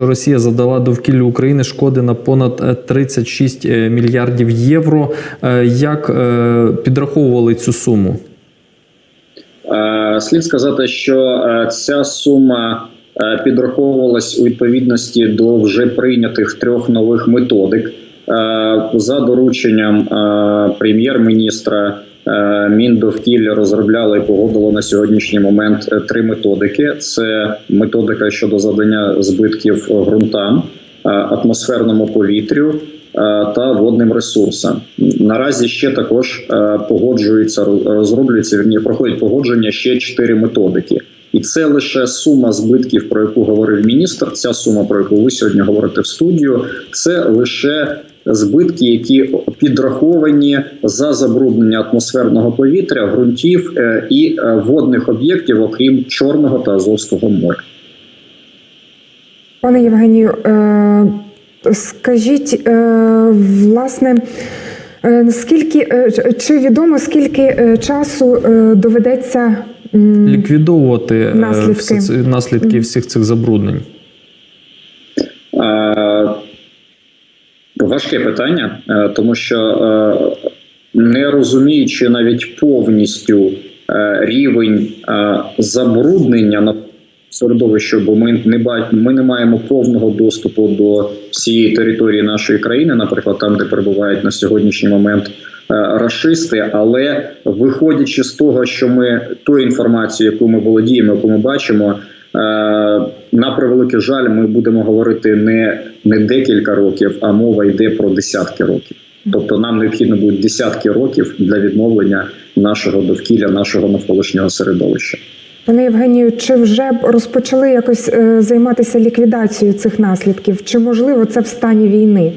Росія завдала довкіллю України шкоди на понад е, 36 мільярдів євро. Е, Як е, підраховували цю суму? Е, Слід сказати, що е, ця сума е, підраховувалась у відповідності до вже прийнятих трьох нових методик. Е, За дорученням е, прем'єр-міністра е, Міндовкілля розробляло і погодило на сьогоднішній момент е, три методики: це методика щодо завдання збитків ґрунтам, е, атмосферному повітрю е, та водним ресурсам. Наразі ще також погоджуються, розроблюються вірні, проходять погодження ще чотири методики. І це лише сума збитків, про яку говорив міністр. Ця сума, про яку ви сьогодні говорите в студію, це лише збитки, які підраховані за забруднення атмосферного повітря, ґрунтів е, і е, водних об'єктів, окрім Чорного та Азовського моря. Пане Євгенію, е, скажіть, власне, скільки е, чи відомо скільки часу доведеться Ліквідовувати е, Наслідки. наслідки всіх цих забруднень? Е, Важке питання, е, тому що е, не розуміючи навіть повністю е, рівень е, забруднення на середовище, бо ми не ми не маємо повного доступу до всієї території нашої країни, наприклад, там, де перебувають на сьогоднішній момент рашисти. Але виходячи з того, що ми ту інформацію, яку ми володіємо, яку ми бачимо. Е, На превеликий жаль, ми будемо говорити не, не декілька років, а мова йде про десятки років. Тобто нам необхідно буде десятки років для відновлення нашого довкілля, нашого навколишнього середовища. пане Євгенію, чи вже розпочали якось е, займатися ліквідацією цих наслідків? Чи можливо це в стані війни?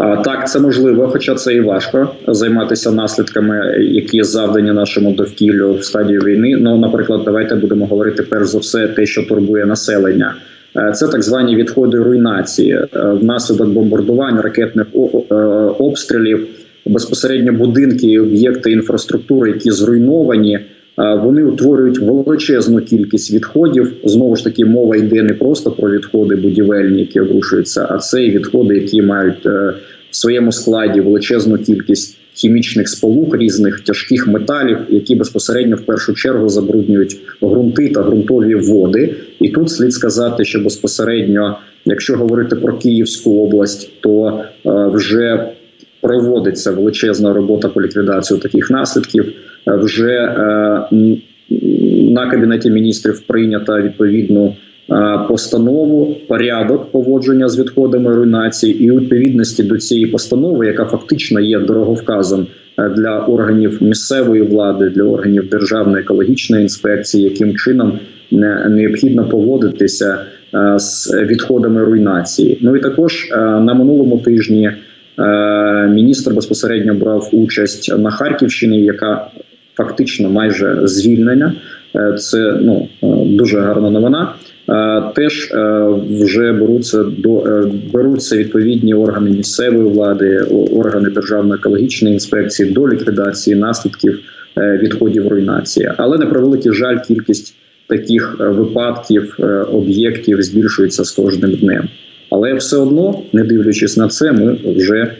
Так, це можливо, хоча це і важко займатися наслідками, які завдані нашому довкіллю в стадії війни. Ну, наприклад, давайте будемо говорити перш за все те, що турбує населення. Е, Це так звані відходи руйнації Е, внаслідок бомбардувань, ракетних е, обстрілів, безпосередньо будинки і об'єкти інфраструктури, які зруйновані. Вони утворюють величезну кількість відходів. Знову ж таки, мова йде не просто про відходи будівельні, які обрушуються, а це і відходи, які мають е, в своєму складі величезну кількість хімічних сполук різних тяжких металів, які безпосередньо в першу чергу забруднюють ґрунти та ґрунтові води. І тут слід сказати, що безпосередньо, якщо говорити про Київську область, то е, вже проводиться величезна робота по ліквідації таких наслідків. Е, Вже е, на кабінеті міністрів прийнята відповідну е, постанову, порядок поводження з відходами руйнації, і у відповідності до цієї постанови, яка фактично є дороговказом для органів місцевої влади, для органів державної екологічної інспекції, яким чином необхідно поводитися з відходами руйнації. Ну і також на минулому тижні. Міністр безпосередньо брав участь на Харківщині, яка фактично майже звільнена. Е, Це ну е, дуже гарна новина. Е, Теж вже беруться до беруться відповідні органи місцевої влади, органи державної екологічної інспекції до ліквідації наслідків відходів руйнації. Але на превеликий жаль, кількість таких випадків об'єктів збільшується з кожним днем. Але все одно, не дивлячись на це, ми вже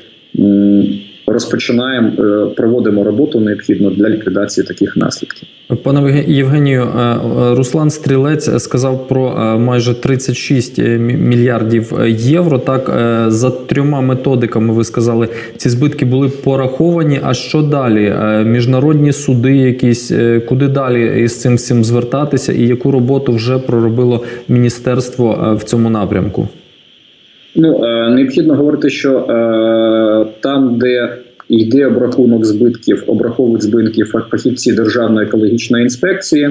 розпочинаємо е, проводимо роботу необхідну для ліквідації таких наслідків. Пане Євге- Євгенію, е, е, Руслан Стрілець сказав про майже 36 мі- мільярдів євро. Так за трьома методиками ви сказали, ці збитки були пораховані. А що далі? Міжнародні суди, якісь куди далі із цим всім звертатися, і яку роботу вже проробило міністерство в цьому напрямку? Ну е, необхідно говорити, що е, там, де йде обрахунок збитків, обраховують збитків фахівці Державної екологічної інспекції.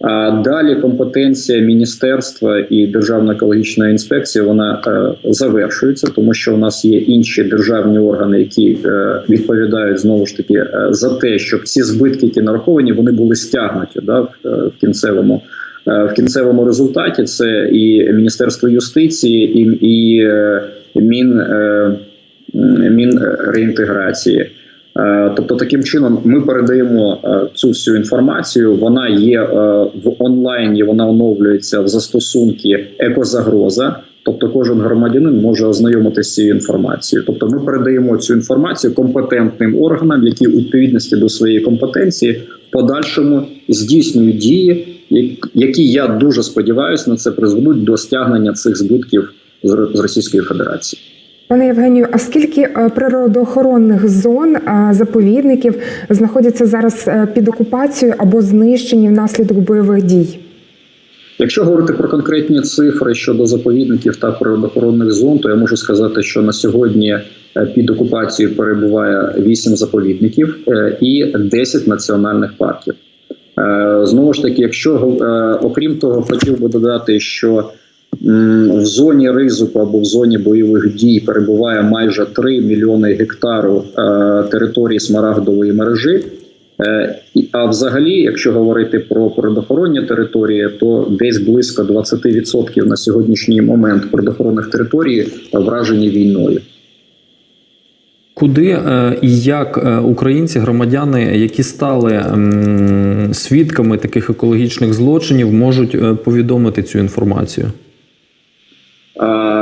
А далі компетенція міністерства і Державної екологічної інспекції вона е, завершується, тому що у нас є інші державні органи, які е, відповідають знову ж таки е, за те, щоб ці збитки, які нараховані, вони були стягнуті да, в, е, кінцевому Е, в кінцевому результаті це і Міністерство юстиції, і, і е, Мін, е, м, Е, Тобто, таким чином ми передаємо е, цю всю інформацію. Вона є е, в онлайні, вона оновлюється в застосунки екозагроза. Тобто, кожен громадянин може ознайомитися цією інформацією. Тобто, ми передаємо цю інформацію компетентним органам, які у відповідності до своєї компетенції в подальшому здійснюють дії, які я дуже сподіваюся на це призведуть до стягнення цих збитків з Російської Федерації. Пане Євгенію, а скільки е, природоохоронних зон е, заповідників знаходяться зараз е, під окупацією або знищені внаслідок бойових дій? Якщо говорити про конкретні цифри щодо заповідників та природоохоронних зон, то я можу сказати, що на сьогодні під окупацією перебуває 8 заповідників і 10 національних парків. Е, Знову ж таки, якщо е, окрім того, хотів би додати, що в зоні ризику або в зоні бойових дій перебуває майже 3 мільйони гектару е, території смарагдової мережі. А взагалі, якщо говорити про природоохоронні території, то десь близько 20% на сьогоднішній момент природоохоронних територій вражені війною. Куди е, і як е, українці, громадяни, які стали свідками таких екологічних злочинів, можуть е, повідомити цю інформацію?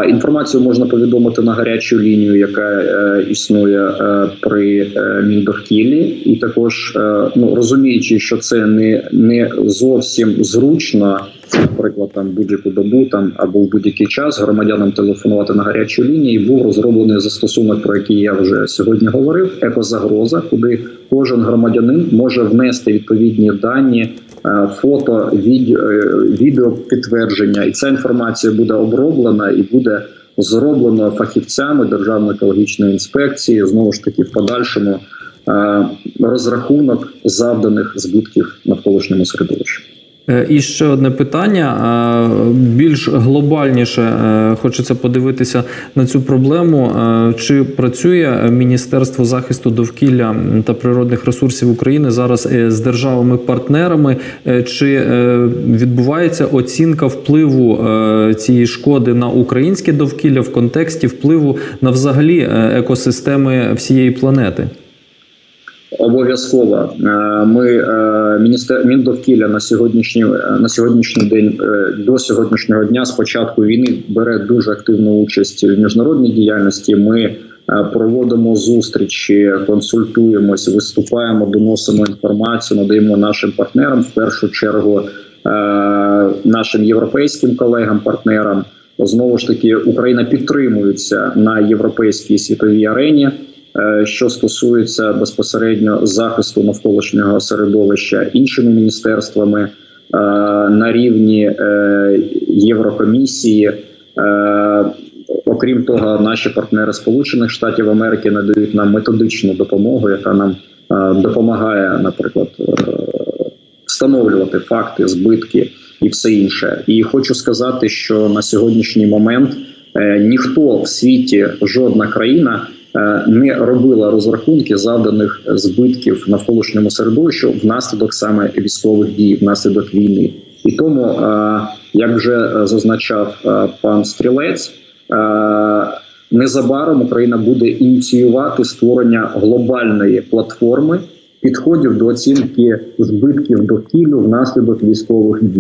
Інформацію можна повідомити на гарячу лінію, яка е, існує е, при е, Міндовкіллі, і також ну розуміючи, що це не, не зовсім зручно, наприклад, там будь-яку добу там або в будь-який час громадянам телефонувати на гарячу лінію. Був розроблений застосунок, про який я вже сьогодні говорив. Екозагроза, куди кожен громадянин може внести відповідні дані. Е, Фото, відео, відео підтвердження, і ця інформація буде оброблена і буде зроблено фахівцями Державної екологічної інспекції. Знову ж таки, в подальшому е, розрахунок завданих збитків навколишньому середовищу. Е, І ще одне питання. е, Більш глобальніше е, хочеться подивитися на цю проблему. Чи працює Міністерство захисту довкілля та природних ресурсів України зараз з державами-партнерами? Чи відбувається оцінка впливу цієї шкоди на українське довкілля в контексті впливу на взагалі екосистеми всієї планети? Обов'язково Е, ми е, міністер Міндовкілля на сьогоднішній е, на сьогоднішній день до сьогоднішнього дня з початку війни бере дуже активну участь в міжнародній діяльності. Ми проводимо зустрічі, консультуємось, виступаємо, доносимо інформацію, надаємо нашим партнерам в першу чергу нашим європейським колегам, партнерам. Знову ж таки, Україна підтримується на європейській світовій арені. Е, Що стосується безпосередньо захисту навколишнього середовища іншими міністерствами е, на рівні е, Єврокомісії, окрім того, наші партнери Сполучених Штатів Америки надають нам методичну допомогу, яка нам допомагає, наприклад, встановлювати факти, збитки і все інше. І хочу сказати, що на сьогоднішній момент ніхто в світі, жодна країна не робила розрахунки завданих збитків навколишньому середовищу внаслідок саме військових дій, внаслідок війни. І тому, е, як вже е, зазначав е, пан Стрілець, е, незабаром Україна буде ініціювати створення глобальної платформи підходів до оцінки збитків довкіллю внаслідок військових дій.